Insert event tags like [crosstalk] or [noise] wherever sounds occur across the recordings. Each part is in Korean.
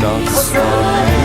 not smile.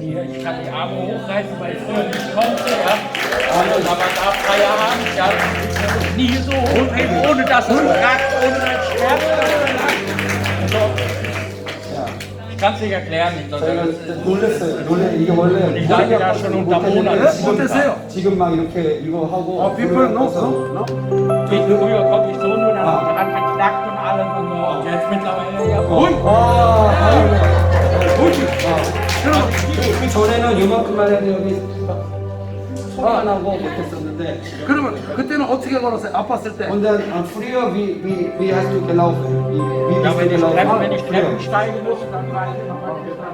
Knie. Ich kann die Arme hochreißen, weil ich früher nicht konnte. Ja. Und aber da freier Hand, ja, Knie so hochheben, ohne dass es ragt, ohne dass es Schmerz also, ja. Ich kann es nicht erklären. 놀랐어요. 놀래 이게 원래 da schon unter Monaten. 못했어요. 지금 막 이렇게 이거 하고. Oh, people know, no? No? ich, früher konnte ich so nur, dann hat er geknackt und alles und jetzt mittlerweile ja. Ui! 아, Ui! 그 전에는 요만큼만 해도 여기 소리가 나고 못했었는데 그러면 그때는 어떻게 걸었어요? 아팠을 때. und dann äh, früher wie wie wie hast du gelaufen? Wie, wie Ja, bist wenn du ich, gelaufen? Treppen, wenn ich Früher. Treppen steigen muss, dann weiß ich noch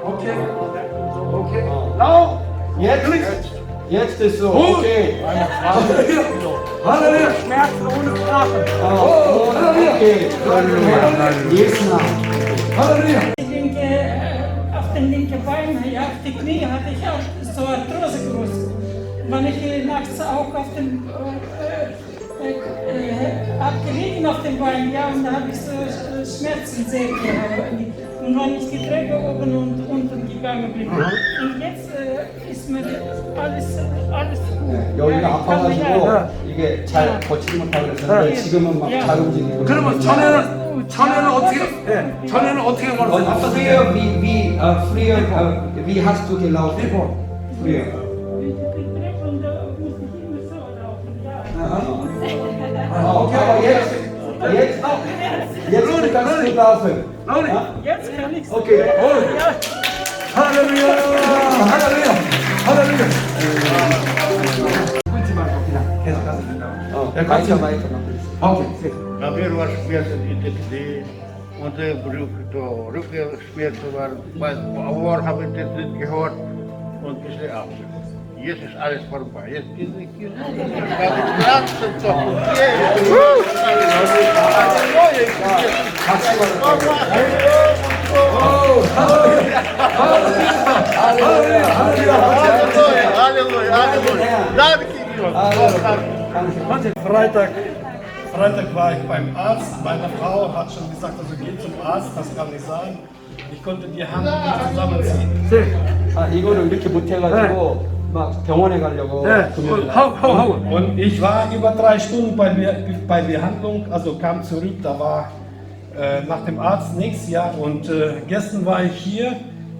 오케이. 오케이. 나오. Jetzt jetzt ist so Gut. okay. 할렐루야. Schmerzen ohne Sprache. Oh, okay. Jetzt nach. 할렐루야. linke, äh, auf den linken Bein, ja, auf die Knie hatte ich auch so Arthrose groß. Wenn ich äh, nachts auch auf dem, äh, äh, äh, abgelegen auf dem Bein, ja, und da habe ich so äh, Schmerzen sehr gehabt. Und wenn ich die Treppe oben und unten gegangen bin. Und jetzt äh, ist mir alles, alles gut. 여기가 Ja, ich kann mich 아파가지고 ja- 이게 잘 걷지를 못하고 그랬었는데 지금은 막 잘 움직이고 그러면 전에는 전에는 어떻게? 예. 전에는 어떻게 äh, äh. Die Treppe und da musste ich immer so laufen, ja. Ah, okay, aber jetzt, jetzt, jetzt kannst du laufen. 나오니. Jetzt kann ich Okay. Ja. 할렐루야. 할렐루야. 할렐루야. 끊지 말고 그냥 계속 가서 된다고. 어, weiter machen. 오케이. Na mir was Schmerzen in der Knie und der Rücken, Rückenschmerzen waren, bei Ohr habe ich das nicht gehört und ein bisschen ab. Jetzt ist alles vorbei. Jetzt geht es noch. Ich habe Pflanzen doch. Halleluja, Halleluja, Halleluja. Danke. Freitag, Freitag war ich beim Arzt. Meine Frau hat schon gesagt, also geh zum Arzt, das kann nicht sein. Ich konnte die Hand nicht zusammenziehen. 아, 이거를 이렇게 못해가지고 막 병원에 가려고 네. 금요일 날. 하고 하고 하고. Und ich war über drei Stunden bei, der- bei Behandlung, also kam zurück, da war äh, nach dem Arzt nichts, ja. Und äh, gestern war ich hier.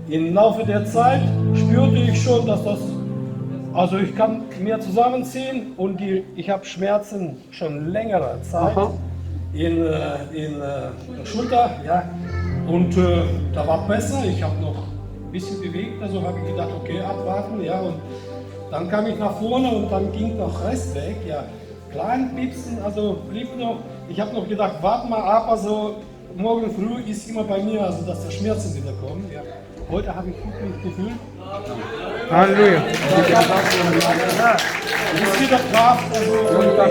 Im Laufe der Zeit spürte ich schon, dass das, also ich kann mehr zusammenziehen und die, ich habe Schmerzen schon längere Zeit Aha. in, äh, in äh, Schulter, ja. Und äh, da war besser. Ich habe noch ein bisschen bewegt, also habe ich gedacht, okay, abwarten, ja. Und dann kam ich nach vorne und dann ging noch Rest weg, ja. Klein Piepsen, also blieb noch. Ich habe noch gedacht, warte mal ab, also morgen früh ist immer bei mir, also dass der Schmerzen wieder kommen, ja. Heute habe ich wirklich Gefühl, 할렐루야.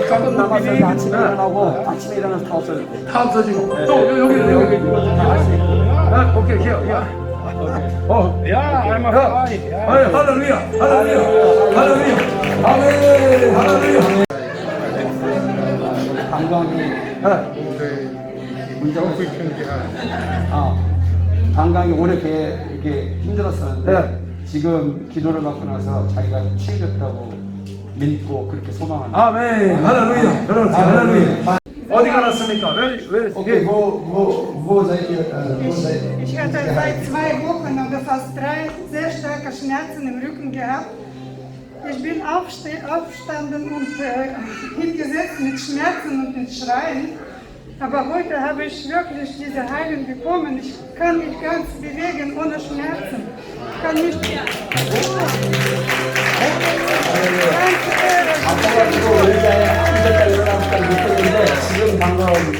kann 조금 bewegen. 아침에 일어나고 아침에 일어나서 다 없어졌대. 다 없어지고. 또 여기 여기. 아, 오케이 here. here. 어. 야. Ja. 아이, 할렐루야. 할렐루야. 할렐루야. 아멘. 할렐루야. 방광이 예. 문제가 아, 방광이 오래 이렇게, 이렇게 힘들었었는데 네. 지금 기도를 받고 나서 자기가 치유됐다고 믿고 그렇게 소망하는 아멘. 할렐루야. 할렐루야. 어디 가놨습니까? 왜 왜? Okay, wo, wo, wo seid ihr? Äh, wo seid ihr? Ich hatte seit zwei Wochen oder fast drei sehr starke Schmerzen im Rücken gehabt. Ich bin aufste aufgestanden und äh, hingesetzt mit Schmerzen und mit Schreien. Aber heute habe ich wirklich diese Heilung bekommen. Ich kann mich ganz bewegen ohne Schmerzen. Ich kann mich.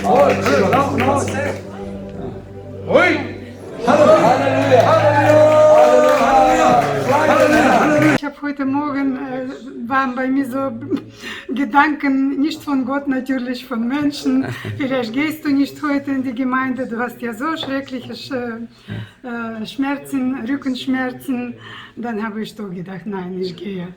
Oh. Danke. Danke. Danke. Danke. Bei mir so Gedanken, nicht von Gott natürlich, von Menschen. [laughs] Vielleicht gehst du nicht heute in die Gemeinde, du hast ja so schreckliche Sch äh, Schmerzen, Rückenschmerzen. Dann habe ich doch gedacht, nein, ich gehe.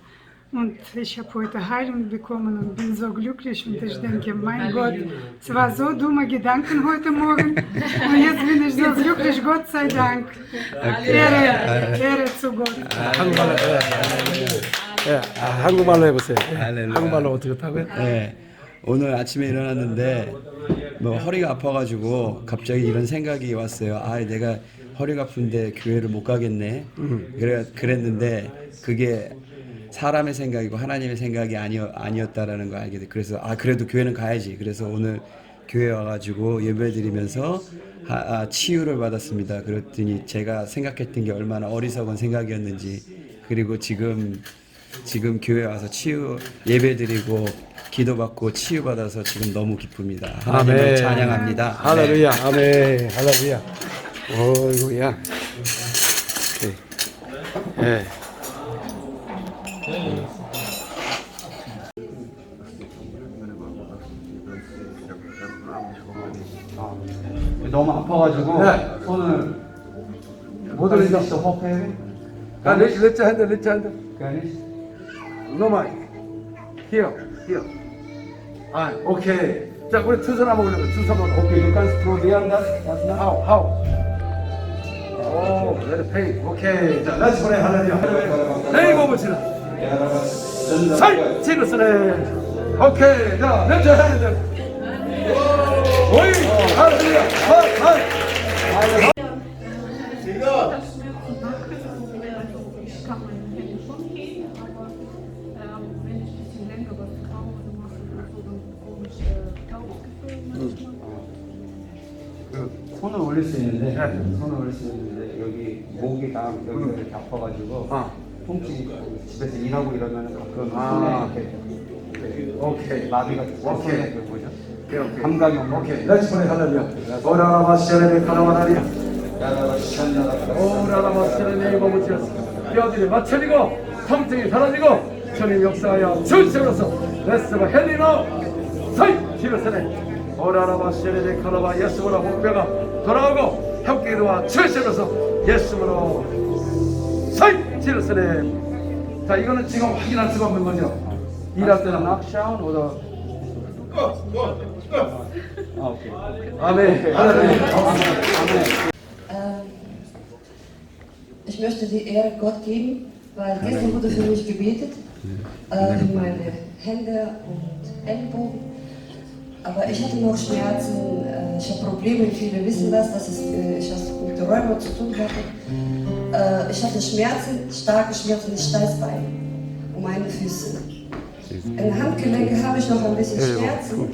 Und ich habe heute Heilung bekommen und bin so glücklich und ich denke, mein Gott, es war so dumme Gedanken heute Morgen und jetzt bin ich so glücklich, Gott sei Dank. Ehre, Ehre zu Gott. 한국말로 예, 아, 한국말로 해보세요. 한국말로 어떻게 하고요? 네. 오늘 아침에 일어났는데 뭐 허리가 아파가지고 갑자기 이런 생각이 왔어요. 아, 내가 허리가 아픈데 교회를 못 가겠네. 그래 그랬는데 그게 사람의 생각이고 하나님의 생각이 아니었, 아니었다라는 걸 알게 돼. 그래서 아 그래도 교회는 가야지. 그래서 오늘 교회 와가지고 예배드리면서 하, 아, 치유를 받았습니다. 그랬더니 제가 생각했던 게 얼마나 어리석은 생각이었는지 그리고 지금 지금 교회 와서 치유 예배 드리고 기도받고 치유받아서 지금 너무 기쁩니다. 하나님을 찬양합니다. 할렐루야. 아멘. 할렐루야. 어이구야. 예. 너무 아파가지고 네. 손을 못 올리죠. 호흡해. 아, 레츠 레츠 핸드 레츠 핸드. 가니시. 노마. 히어. 히어. 아, 오케이. 자, 우리 투선 한번 올려. 투선 한번. 오케이, you can throw the hand. That's not. 하우 하우. 오, 레드 페이. 오케이. 자, 렛츠 프레이 할렐루야. 네이버 붙이라. 살 찍었으네. 오케이. 자, 렛츠 핸드. 오이. 할렐루야. 하, 하. schon 올릴 수 있는데 손을 올릴 수 있는데 여기 목이랑 여기가 이렇게 아파가지고 아. 통증이 있고 집에서 일하고 이러면 가끔 아. 손에 이렇게 오케이. 마비가 있어서 오케이. 손에 그 뭐죠? 감각이 없는 오케이. 렛츠 프레이 할렐루야. 오라마시아레 카나마나리아. 오라마시아레 네이버 붙이라. 뼈들이 맞춰지고 통증이 사라지고 주님 역사하여 주시로서 레스가 헬리노 사이 지르스네. 오라라마시아레 카나마 예수로 목뼈가 돌아오고 협기도와 주시로서 예수로 지르스네. 자 이거는 지금 확인할 수가 없는 거죠. 일할 때는 아 오케이 아멘. Ähm, Ich möchte die Ehre Gott geben, weil gestern wurde für mich gebetet, äh, für meine Hände und Ellbogen. Aber ich hatte noch Schmerzen, äh, ich habe Probleme, viele wissen das, dass es, äh, ich das mit der Rheuma zu tun hatte. Äh, ich hatte Schmerzen, starke Schmerzen im Steißbein und meine Füße. In Handgelenken habe ich noch ein bisschen Schmerzen,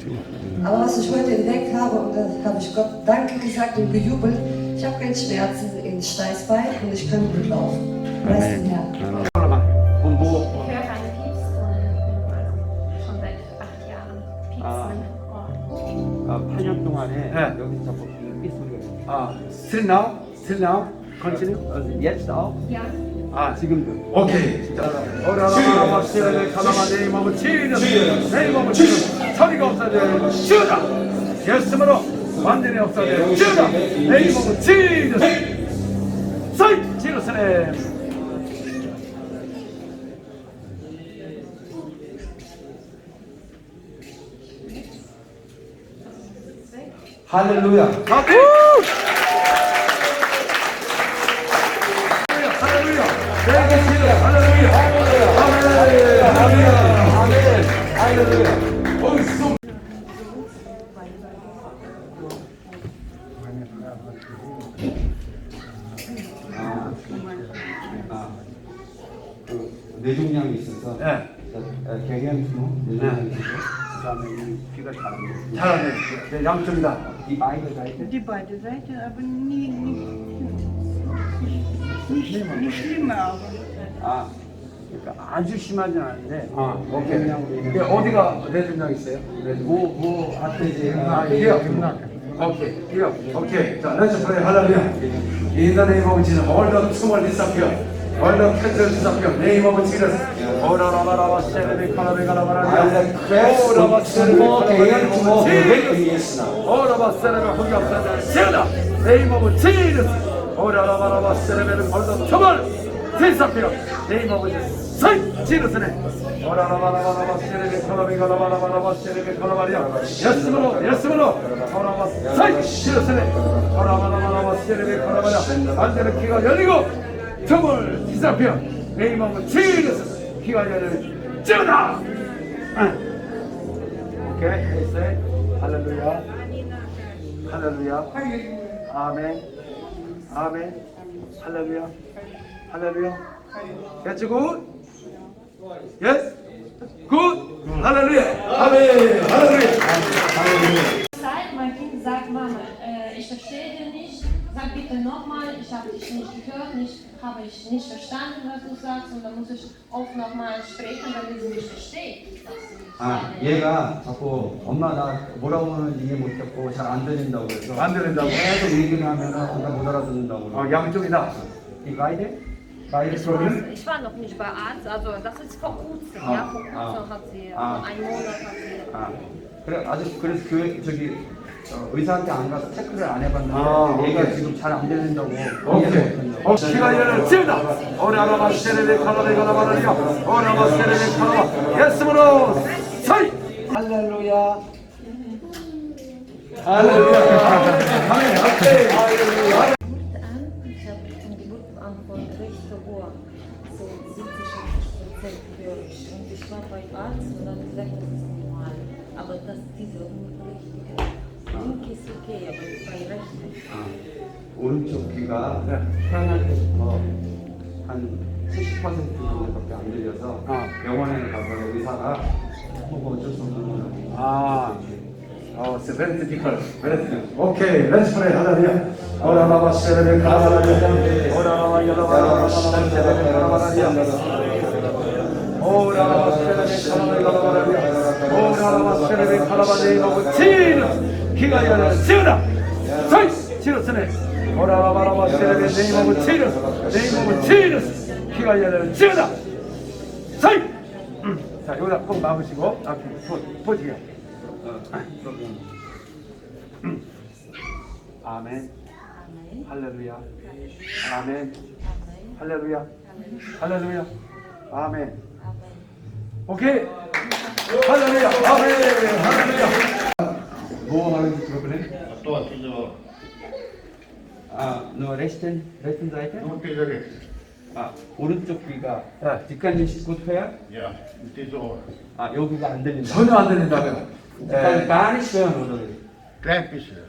aber was ich heute entdeckt habe, und da habe ich Gott Danke gesagt und gejubelt, ich habe keine Schmerzen im Steißbein und ich kann gut laufen. Preis den Herrn. Ohr. 아, 8년 동안에 네. 여기서 삐 소리가. 아, still now, still now, continue. Yes, now? 아, 지금도. 오케이. 오라라마 시레네 카나마 내 몸을 치유는 내 몸을 치유는 소리가 없어져 치유다. 예수님으로 완전히 없어져 치유다. 내 몸을 치유는 사이 치유스네. 할렐루야. 내게. 아멘. 아, 그 뇌종양이 있어서 네. 개개인수 뇌종양이 있어서 그다음에 이 귀가 잘안 돼. 잘하네. 네, 양쪽이다. 이 마이크 사이트 Die beide Seiten, aber nie, nicht, nicht, nicht schlimmer, aber. 아 그러니까 아주 심하진 않은데 아, 오케이. 어디가 뇌종양 있어요? 뭐뭐 아테지가 아, here. 오케이, here. 오케이. 자, 없어져. 세우다. Name of Jesus. 오라라바라바 셰레베는 all the tumor disappear. Name of Jesus. 사이 지르스 네. 카라베가라바라바라바 셰레베 카라바리아. 예스으로 예스으로 오라바 사이 지르스 네. 열리는 찌르다. 오케이, 됐어요. 할렐루야. 할렐루야. 아멘. 아멘. 할렐루야. 할렐루야. That's good. Yes. Good. 할렐루야. 아멘. 할렐루야. Zeit, mein Kind sagt, Mama, äh, ich verstehe dich nicht, sag bitte nochmal, ich habe dich nicht gehört, nicht, habe ich nicht verstanden, was du sagst und dann muss ich auch nochmal sprechen, damit sie mich versteht. 아. 얘가 자꾸 엄마 나 뭐라고 하는지 이해 못했고 잘 안 들린다고 그래서 안 들린다고? 계속 얘기를 하면 엄마 못 알아듣는다고 어, 양쪽이다. 이 가이드? 가이드 Ich, 프로그램? ich war noch nicht bei Arzt, also das ist vor kurzem, Ah, ja, vor kurzem ah, hat sie, ah. einen Monat hat sie. 아, 그래 아직 그래서 교회 저기 어, 의사한테 안 가서 체크를 안 해봤는데 아, 얘가 오케이. 지금 잘안 이해를 오케이. 어, 키가 열을 찌다. 오라라바 세레레 카라레 가라바라리야. 오라바 세레레 카라바. 예스으로 사이. 할렐루야. 할렐루야. 할렐루야. Geburt an, ich habe von Geburt an von rechter Ohr so 70 Prozent höre ich. Und ich war beim Arzt und dann gesagt, das ist normal. Aber das, diese richtige, 아, 오른쪽 귀가 태어날 때부터 한 70% 정도밖에 안 들려서 아. 병원에 가서 의사가 보고 어쩔 수 없는 거라고. 아, 어, very difficult, very difficult. 오케이, let's pray. 할렐루야. 오라라바 세레레 카라바라리야. 오라라바 야라바라바 세레레 카라바라리야. 오라라바 세레레 카라바라리야. 오라라바 세레레 카라바라리 기가 열을 지으라. 사이 지르스네. 오라라바라바 세레레 네임 오브 지르스. 네임 오브 지르스. 기가 열을 지으라. 사이. 음. 자, 여기다 꼭 막으시고 앞에. 어, 그러면 아멘. 할렐루야. 아멘. 할렐루야. 할렐루야. 아멘. 오케이. 할렐루야. 아멘. 할렐루야. 뭐 하는지 프로그램? 또 diese, 아, 너 레스튼 레스튼 사이트? nur diese Rechte. 아, 오른쪽 귀가 야, 뒷간이 굿페야? Ja, mit dieser Ohr. 아, 여기가 안 들린다. 전혀 안 들린다며. 너는. Klein bisschen.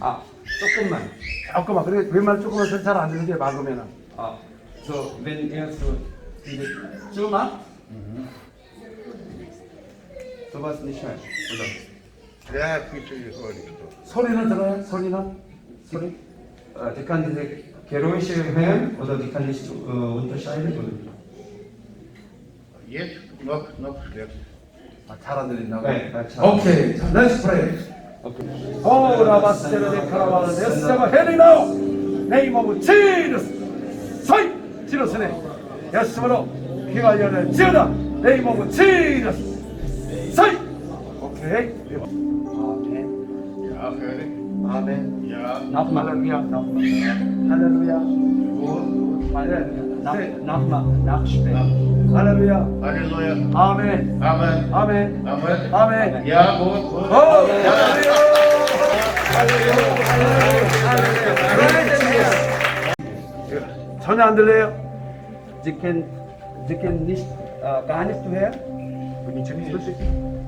아, 조금만. 잠깐만. 그래 왼말 조금만 잘안 들리게 막으면은. 아, so wenn er so diese zumacht, sowas nicht hört, oder? Gehört nicht so. 소리는 들어요? 소리는? Sorry? Äh, die kann diese Geräusche hören oder die kann nicht äh, unterscheiden, oder? Jetzt noch, noch schlecht. 아, 잘안 들린다고? 네, 네, 잘. 오케이. 자, let's pray. Okay. 오 라바스테르데 카라바르 예스자마 헤리나오 네임 오브 지르스 사이 지르스네 예스으로 귀가 열려 지어다 네임 오브 지르스 사이 오케이 아멘 Ja, höre ich. 아멘 Ja, Nochmal. 할렐루야 할렐루야 gut. 할렐루야 Nach, 네. nochmal, nachsprechen. 할렐루야 Halleluja. 아멘 Amen. 아멘 Amen.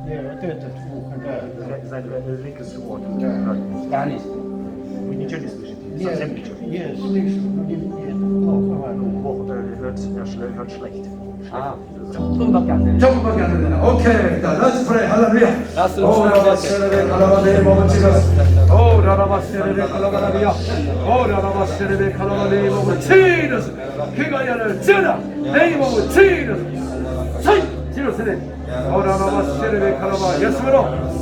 아멘 Ja, gut, gut. 오 할렐루야 할렐루야 전혀 안 들려요? Sie können, Sie können nicht, äh, gar nicht hören? Gar nicht. 아, 조금밖에 안 들려. 조금밖에 안 들리나? 오케이. 자, let's pray. 할렐루야. 오 칼라바네 몸을 찔러서 오 라바세레베 칼라바라비야 오 칼라바네 몸을 찔러서 그가 찔러 내 몸을 찔러서 사이 찔러서네 오 라바세레베 칼라바 예수로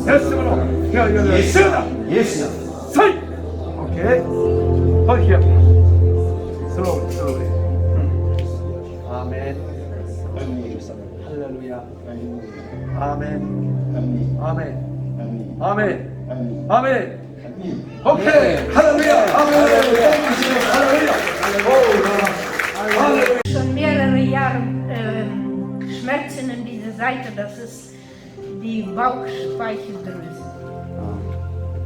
예수로 그가 열을 찔러 예수 사이 오케이 헐히야 슬로우 슬로우 아멘 할렐루야 아멘 아멘 아멘 아멘 오케이 할렐루야 아멘 할렐루야 오 할렐루야 Jahre äh, Schmerzen in dieser Seite, das ist die Bauchspeicheldrüse.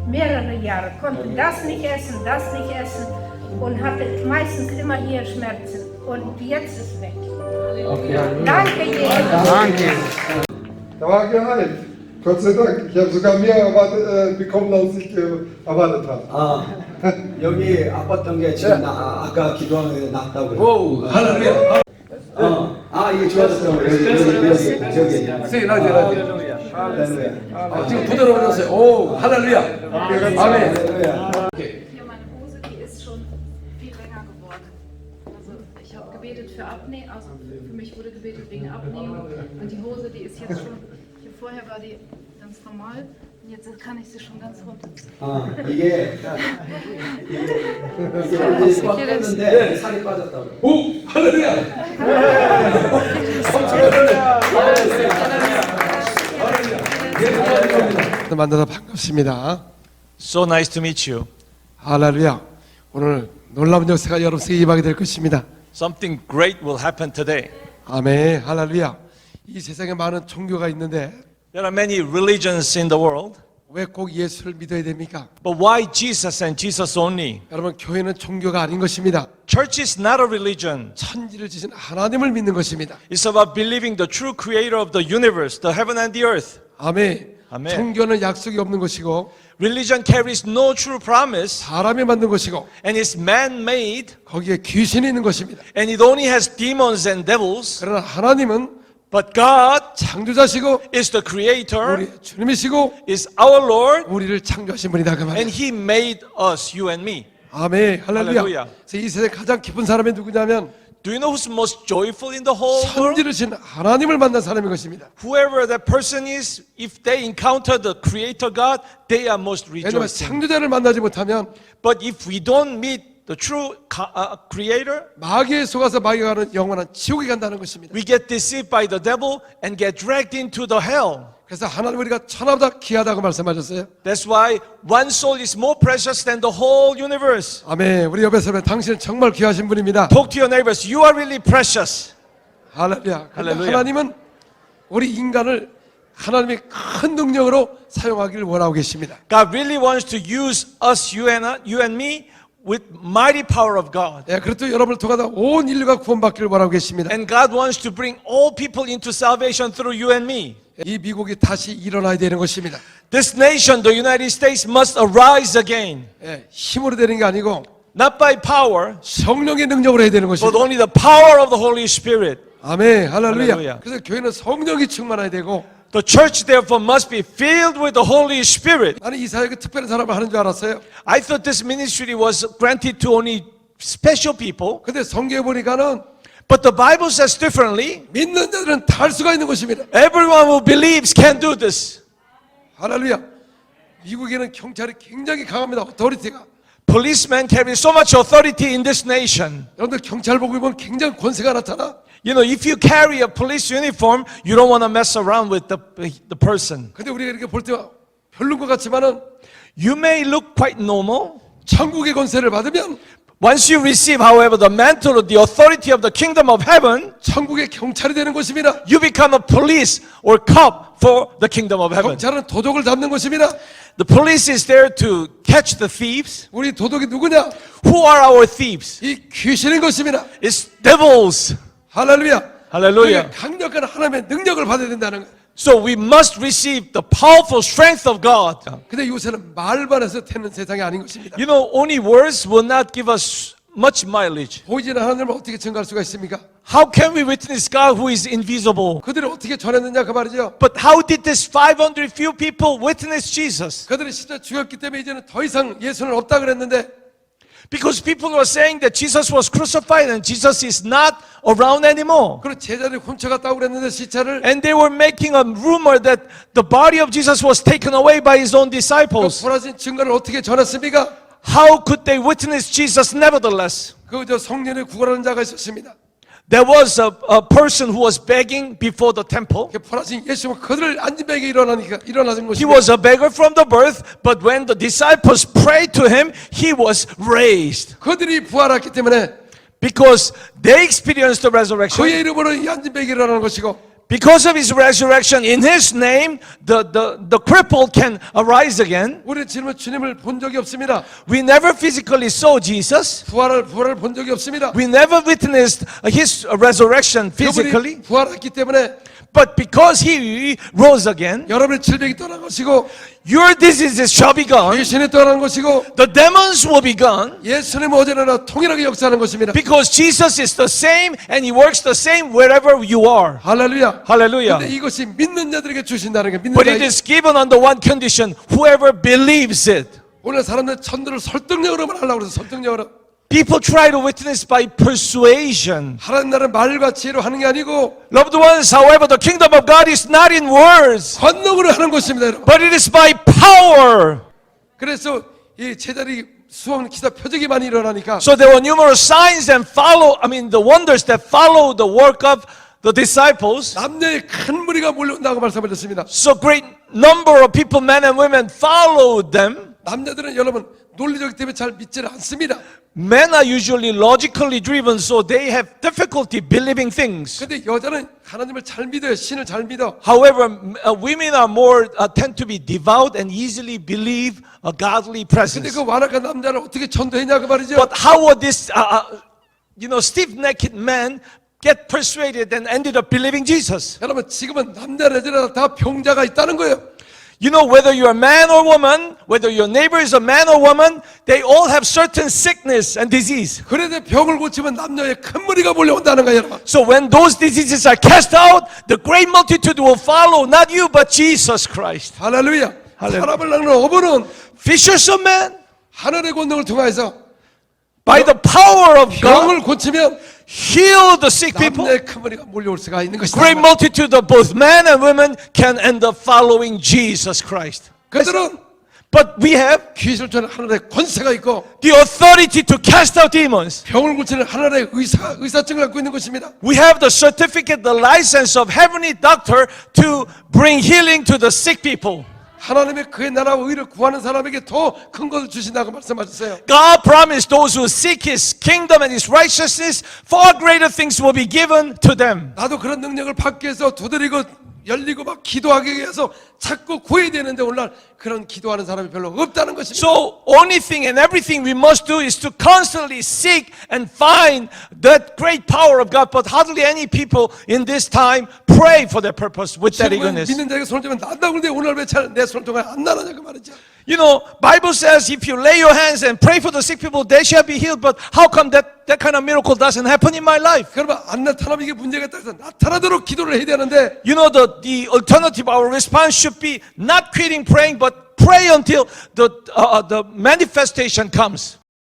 Mehrere Jahre, konnte das nicht essen, das nicht essen und hatte meistens immer hier Schmerzen. Und jetzt ist weg. Danke, Jesus. Da war geheilt. Gott sei Dank. Ich habe sogar mehr erwartet, äh, bekommen, als ich äh, erwartet habe. 아 [laughs] 여기 아팠던 게 지금 나, 아까 기도하는 게 낫다고요. 오 할렐루야 어. 아, 이게 좋았어. 여기, 여기, 여기, 저기. 선생님, 나주라주 할렐루야. Hier meine Hose, die ist schon viel länger geworden. Also ich habe gebetet für Abnehmen, also für mich wurde gebetet wegen Abnehmen und die Hose, die ist jetzt schon, hier vorher war die ganz normal jetzt kann ich sie schon ganz runter. 아 이게 이게 이게 꽉 꼈는데 살이 빠졌다고. 오! 할렐루야! 만나서 반갑습니다. So nice to meet you. 할렐루야. 오늘 놀라운 역사가 여러분에게 임하게 될 것입니다. Something great will happen today. 아멘. 할렐루야. 이 세상에 많은 종교가 있는데 There are many religions in the world, 왜 꼭 예수를 믿어야 됩니까? but why Jesus and Jesus only? 여러분 교회는 종교가 아닌 것입니다. Church is not a religion. 천지를 지신 하나님을 믿는 것입니다. It's about believing the true creator of the universe, the heaven and the earth. 아멘. 아멘. 종교는 약속이 없는 것이고 Religion carries no true promise 사람이 만든 것이고 and is man-made 거기에 귀신이 있는 것입니다. and it only has demons and devils. 그러나 하나님은 But God 창조자시고 is the creator, 우리 주님이시고 is our Lord, 우리를 창조하신 분이다 그 말이에요. and He made us, you and me. 아멘. 할렐루야. 할렐루야. 그래서 이 세상에 가장 기쁜 사람이 누구냐면 Do you know who's most joyful in the whole world? 선지르신 하나님을 만난 사람인 것입니다. Whoever that person is, if they encounter the Creator God, they are most 왜냐하면 rejoicing. 창조자를 만나지 못하면 But if we don't meet the true uh, Creator, 마귀에 속아서 마귀가 가는 영원한 지옥에 간다는 것입니다. we get deceived by the devil and get dragged into the hell. 그래서 하나님 우리가 천하보다 귀하다고 말씀하셨어요. That's why one soul is more precious than the whole universe. 아멘. 우리 옆에 서면 당신은 정말 귀하신 분입니다. Talk to your neighbors. You are really precious. 할렐루야. 할렐루야. 하나님은 우리 인간을 하나님의 큰 능력으로 사용하기를 원하고 계십니다. God really wants to use us, you and, you and me, with mighty power of God. 예, 그렇도 여러분을 통하여 온 인류가 구원받기를 원하고 계십니다. And God wants to bring all people into salvation through you and me. 이 미국이 다시 일어나야 되는 것입니다. This nation, the United States, must arise again. 예, 힘으로 되는 게 아니고 Not by power, 성령의 능력으로 해야 되는 but 것입니다. only the power of the Holy Spirit. 아멘. 할렐루야. 할렐루야. 그래서 교회는 성령이 충만해야 되고 The church, therefore, must be filled with the Holy Spirit. 나는 이 사역에 특별한 사람을 하는 줄 알았어요. I thought this ministry was granted to only special people, 근데 성경에 보니까는 but the Bible says differently. 믿는 자들은 다 할 수가 있는 것입니다. Everyone who believes can do this. 할렐루야. 미국에는 경찰이 굉장히 강합니다. 어토리티가. Policemen carry so much authority in this nation. 여러분들 경찰복 입으면 굉장히 권세가 나타나. You know, if you carry a police uniform, you don't want to mess around with the, the person. 근데 우리가 이렇게 볼 때 별론 것 같지만은 You may look quite normal. 천국의 권세를 받으면 Once you receive, however, the mantle, the authority of the kingdom of heaven, 천국의 경찰이 되는 것입니다. you become a police or cop for the kingdom of heaven. 경찰은 도둑을 잡는 것입니다. The police is there to catch the thieves. 우리 도둑이 누구냐? Who are our thieves? 이 귀신인 것입니다. It's devils. 할렐루야. Hallelujah. 그러니까 강력한 하나님의 능력을 받아야 된다는 거예요. So we must receive the powerful strength of God. 근데 요새는 말만 해서 되는 세상이 아닌 것입니다. You know, only words will not give us much mileage. 보이지는 하나님을 어떻게 증가할 수가 있습니까? How can we witness God who is invisible? 그들이 어떻게 전했느냐 그 말이죠. But how did this 500 few people witness Jesus? 그들이 진짜 죽였기 때문에 이제는 더 이상 예수는 없다 그랬는데 Because people were saying that Jesus was crucified and Jesus is not around anymore. 그리고 제자들이 훔쳐갔다고 그랬는데 시체를 And they were making a rumor that the body of Jesus was taken away by his own 그 disciples. 불화진 증거를 어떻게 전했습니까? How could they witness Jesus nevertheless? 그 저 성년의 구걸하는 자가 있었습니다. There was a, a person who was begging before the temple. 그 불화진 예수가 그들을 앉은백에 일어나니까 일어나는 He 것입니다. was a beggar from the birth, but when the disciples prayed to him, he was raised. 그들이 부활했기 때문에 Because they experienced the resurrection. 그의 이름으로 이 앉은백에 일어나는 것이고 Because of his resurrection, in his name, the, the, the crippled can arise again. 우리는 지금은 주님을 본 적이 없습니다. We never physically saw Jesus. 부활을 부활을 본 적이 없습니다. We never witnessed his resurrection physically. 그분이 부활했기 때문에 But because he rose again, 여러분의 질병이 떠난 것이고 your diseases shall be gone. 귀신이 떠난 것이고 The demons will be gone. 예수님 어제나 통일하게 역사하는 것입니다. Because Jesus is the same and he works the same wherever you are. 할렐루야. Hallelujah. 근데 이것이 믿는 자들에게 주신다는 게 믿는 But it 자. is given on the one condition whoever believes it. 오늘 사람들 천들을 설득력으로만 하려고 그래서 설득력으로. People try to witness by persuasion. 하나님 나라는 말과 지혜로 하는 게 아니고 Loved ones, however, the kingdom of God is not in words, 권능으로 하는 것입니다, 여러분. but it is by power. 그래서 이 제자리 수원 기사 표적이 많이 일어나니까 So there were numerous signs and follow, I mean, the wonders that follow the work of the disciples. 남녀의 큰 무리가 몰려온다고 말씀하셨습니다. So great number of people, men and women, followed them. 남자들은 여러분 논리적 때문에 잘 믿지를 않습니다. Men are usually logically driven, so they have difficulty believing things. 근데 여자는 하나님을 잘 믿어요. 신을 잘 믿어. However, m- uh, women are more uh, tend to be devout and easily believe a godly 근데 presence. 그 완악한 남자를 어떻게 전도했냐 그 말이죠. But how would this, uh, uh, you know, stiff-necked man get persuaded and ended up believing Jesus? 여러분 지금은 남자 여자 다 병자가 있다는 거예요. You know, whether you're a man or woman, whether your neighbor is a man or woman, they all have certain sickness and disease. 그래도 병을 고치면 남녀의 큰 무리가 몰려온다는 거예요, 여러분. So when those diseases are cast out, the great multitude will follow not you, but Jesus Christ. 할렐루야. 할렐루야. 사람을 낳는 어부는 Fishers of men, 하늘의 권능을 통해서 by the power of God, 병을 고치면 heal the sick people. 남녀의 큰 무리가 몰려올 수가 있는 것이다. Great multitude of both men and women can end up following Jesus Christ. 그들은 But we have 귀신을 쫓는 하늘의 권세가 있고 the authority to cast out demons. 병을 고치는 하늘의 의사 의사증을 갖고 있는 것입니다. We have the certificate, the license of heavenly doctor to bring healing to the sick people. 하나님의 그의 나라와 의를 구하는 사람에게 더 큰 것을 주신다고 말씀하셨어요. God promised those who seek His kingdom and His righteousness, far greater things will be given to them. 나도 그런 능력을 받기 위해서 두드리고 열리고 막 기도하기 위해서 자꾸 구해야 되는데 오늘날 그런 기도하는 사람이 별로 없다는 것입니다. So, only thing and everything we must do is to constantly seek and find that great power of God. But hardly any people in this time pray for their purpose with that eagerness. 믿는 자에게 손을 들면 난다고 그러는데 오늘 왜내 손을 통해 안 나느냐 그 말이죠. You know, Bible says if you lay your hands and pray for the sick people, they shall be healed. But how come that, that kind of miracle doesn't happen in my life? 그러면 안 나타나면 이게 문제가 있다 해서 나타나도록 기도를 해야 되는데 You know, the, the alternative, our response should be not quitting praying, but pray until the, uh, the manifestation comes.